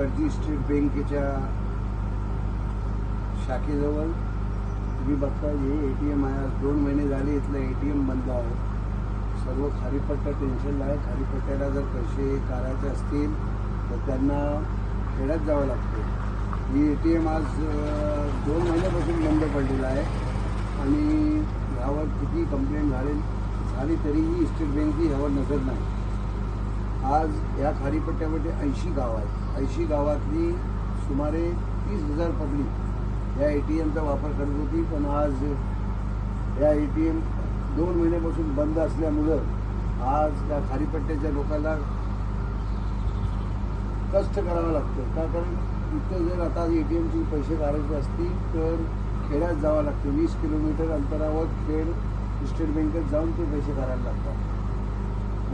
कर्जी state बँकेच्या शाखेजवळ तुम्ही बघता हे ए टी एम आहे. आज दोन महिने झाले इथलं ए टी एम बंद आहे. सर्व खारीपट्टा टेन्शनला आहे. खारीपट्ट्याला जर पैसे काढायचे असतील तर त्यांना खेड्यात जावं लागतं. ही ए टी एम आज दोन महिन्यापासून बंद पडलेलं आहे. आणि ह्यावर किती कंप्लेंट झाले झाली तरीही स्टेट बँक ह्यावर नजर नाही. आज या खारीपट्ट्यामध्ये ऐंशी गाव आहेत. ऐंशी गावातली सुमारे तीस हजार पब्लिक या ए टी एमचा वापर करत होती. पण आज या ए टी एम दोन महिन्यापासून बंद असल्यामुळं आज या खारीपट्ट्याच्या लोकांना कष्ट करावं लागतं का? कारण इथं जर आता ए टी एमचे पैसे काढायचे असतील तर खेड्यात जावं लागतं. वीस किलोमीटर अंतरावर खेड स्टेट बँकेत जाऊन ते पैसे काढायला लागतात.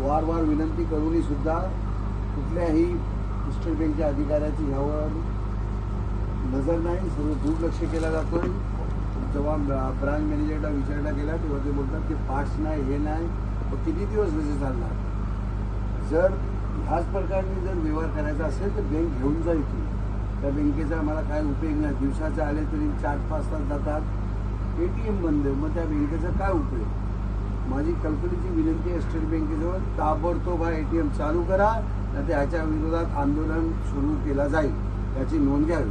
वारंवार विनंती करूनही सुद्धा कुठल्याही स्टेट बँकच्या अधिकाऱ्याची ह्यावर नजर नाही. सर्व दुर्लक्ष केला जातो जेव्हा ब्रांच मॅनेजरला विचारला गेला तेव्हा ते बोलतात की पास नाही हे नाही. मग किती दिवस रजे चालणार? जर ह्याच प्रकारे जर व्यवहार करायचा असेल तर बँक घेऊन जा इथे त्या बँकेचा मला काय उपयोग नाही. दिवसाचे आले तरी चार पाच तास जातात. ए टी एम बंद मग त्या बँकेचा काय उपयोग? माझी कल्पनेची विनंती आहे स्टेट बँकेजवळ ताबडतोब हा ए टी एम चालू करा नाही ह्याच्या विरोधात आंदोलन सुरू केला जाईल. याची नोंद घ्यावी.